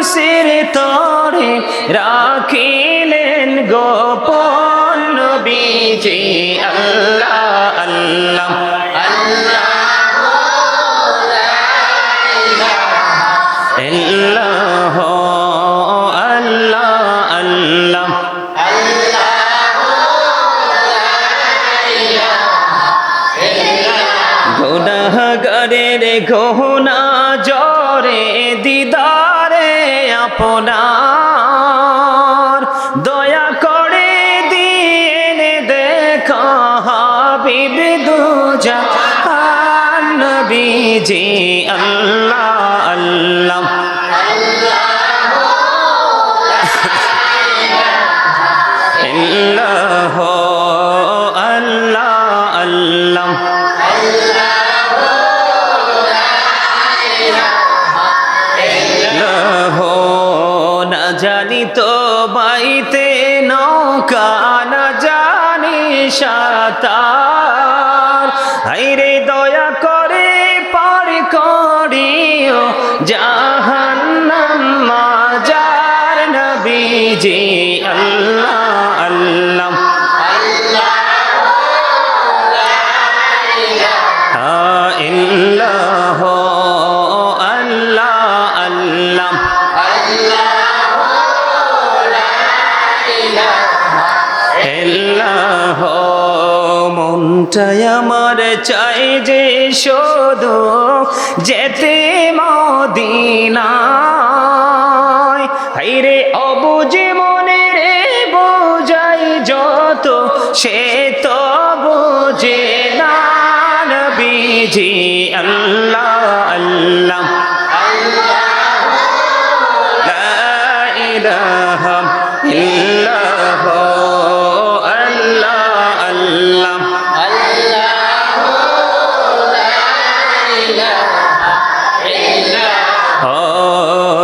কুরসির তরে রাখিলেন গোপন নবীজি। আল্লাহ আল্লাহ আল্লাহ আল্লাহ আল্লাহ গুনাহগারের গহনা জরে আপনার নৌকা না জানি সাতার। হাইরে দয়া করে পার করিও জাহান্নাম মাজার নবীজি আল্লাহ। মনটাই আমার চাই যে শুধু যেতে মদিনায়। হাইরে অবুঝে মনে রে বোঝাই যত, সে তো বুঝে না নবীজি আল্লাহ আল্লাহ।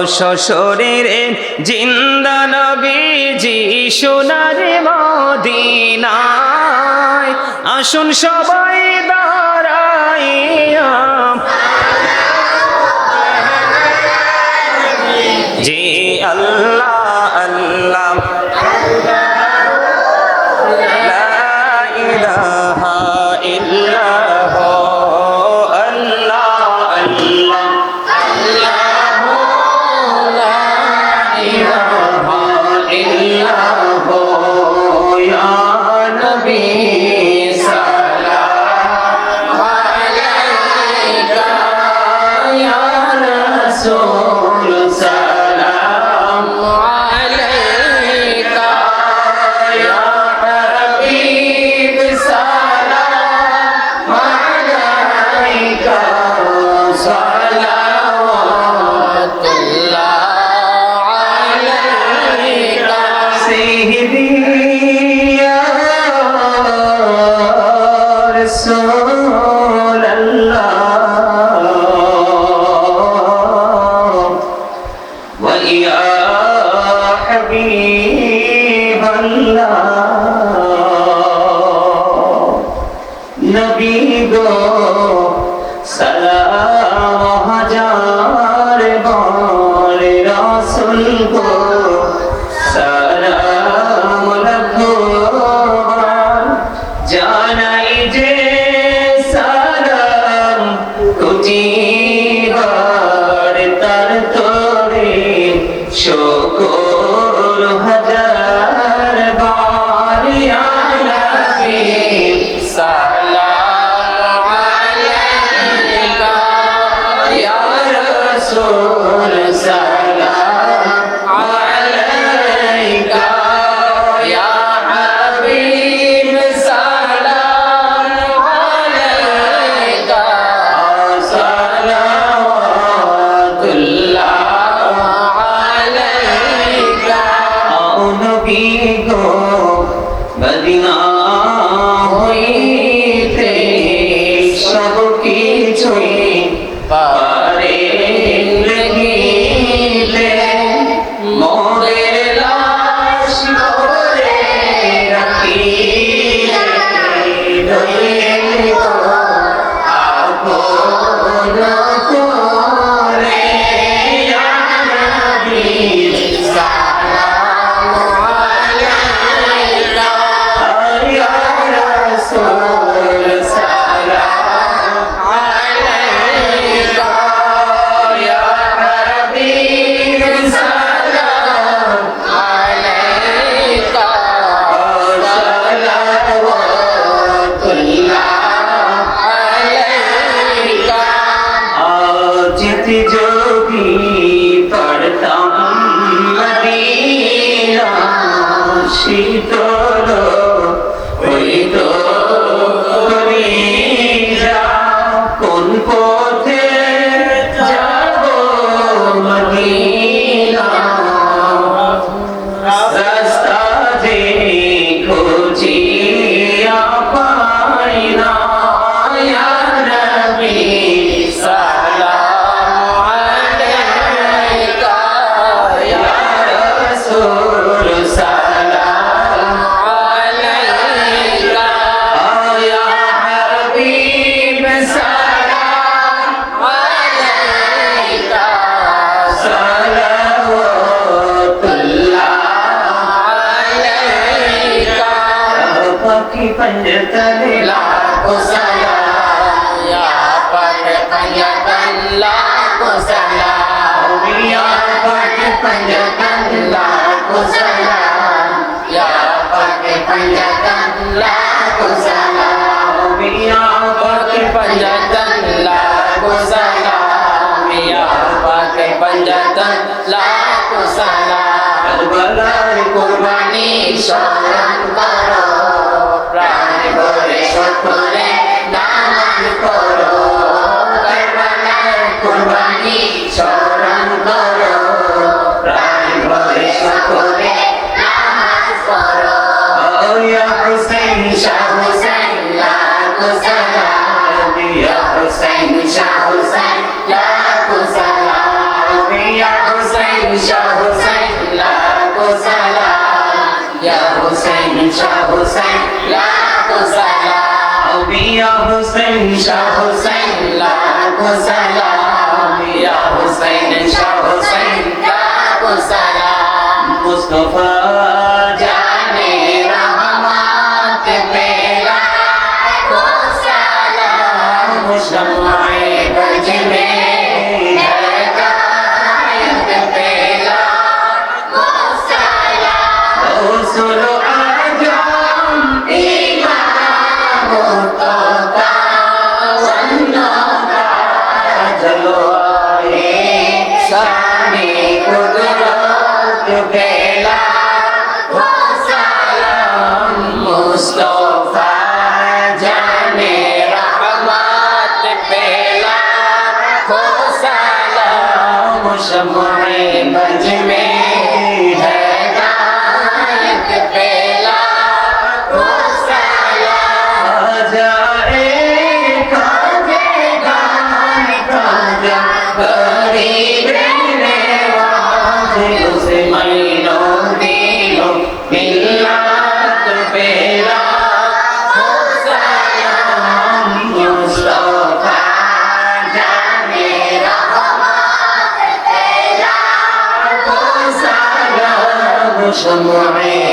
শ্বশুরের জিন্দা নবীজি সোনার মদিনায়। আসুন সবাই দাঁড়াইয়া। জি আল্লাহ আল্লাহ। কোন কোন को सलाम या पाक पंजतन ला को सलाम या पाक पंजतन ला को सलाम या पाक पंजतन ला को सलाम या पाक पंजतन ला को सलाम बलाए कुर्बानी शान سلام يا حسين شاه حسين لاك سلام يا حسين شاه حسين لاك سلام يا حسين شاه حسين لاك سلام সময়ে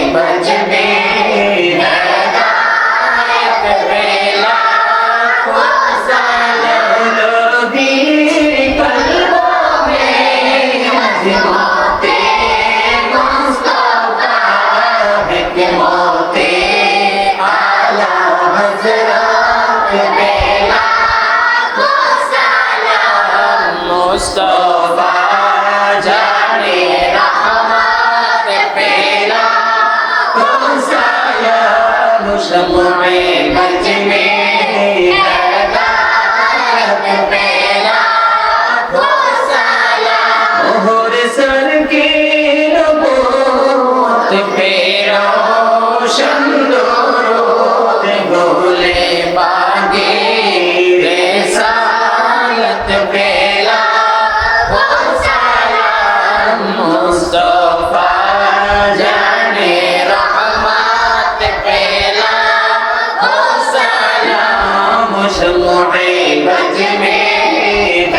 سلام شمعي مجمي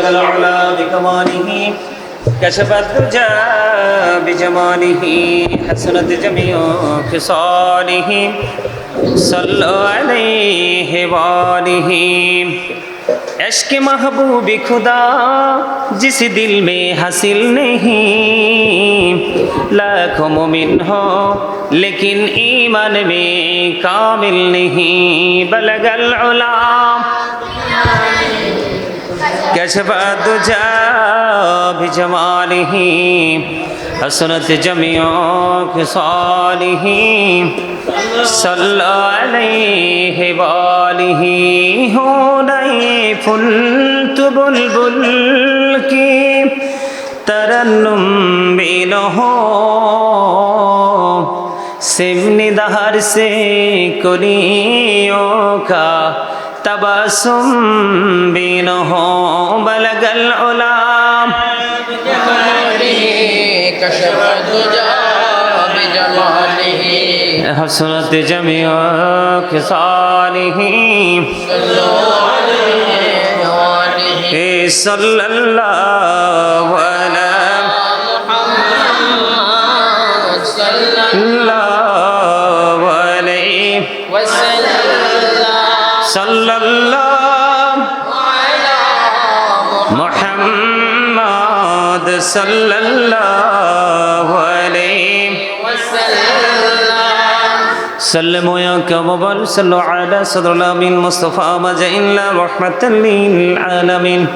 بلغ العلا بكماله كشف الدجى بجماله حسنت جميع خصاله صلوا عليه وآله عشق محبوب خدا جس دل میں حاصل نہیں لاکھوں مومن ہو لیکن ایمان میں کامل نہیں بلغ العلا كشف الدجى بجماله حسنت جميع خصاله صلى عليه وآله هوني فلت بلبل کی ترنم بلہو سمن دہر سے کلیوں کا تبسم بينه بلغ العلا. كشف جميع خصاله. صلوا عليه صلى الله على محمد صلى الله عليه. وسلم. سلموا يا كمبل صلوا على صدر الأمين مصطفى مجئنا رحمة للعالمين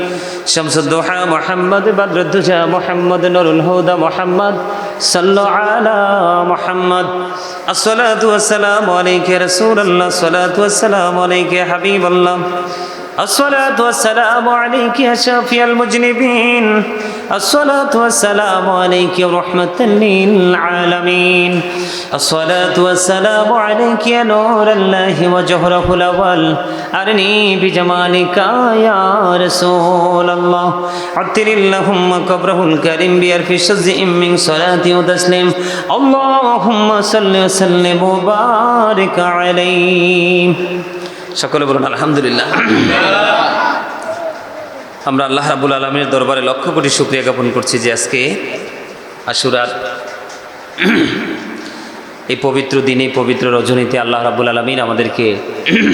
شمس الضحى محمد بدر الدجى محمد نور الهدى محمد صلوا على محمد الصلاة والسلام عليك يا رسول الله الصلاة والسلام عليك يا حبيب الله الصلاة والسلام عليك يا شافي المجنبين الصلاة والسلام عليك يا رحمة للعالمين الصلاة والسلام عليك يا نور الله وجهره الأول أرني بجمالك يا رسول الله عطر اللهم قبره الكريم بألف شزء من صلاة وتسليم اللهم صل وسلم وبارك عليه সকলে বলুন, আলহামদুলিল্লাহ। আমরা আল্লাহ রাবুল আলমের দরবারে লক্ষ কোটি সুক্রিয়া জ্ঞাপন করছি যে আজকে আশুরার এই পবিত্র দিনে, পবিত্র রজনীতে আল্লাহ রাবুল আলমিন আমাদেরকে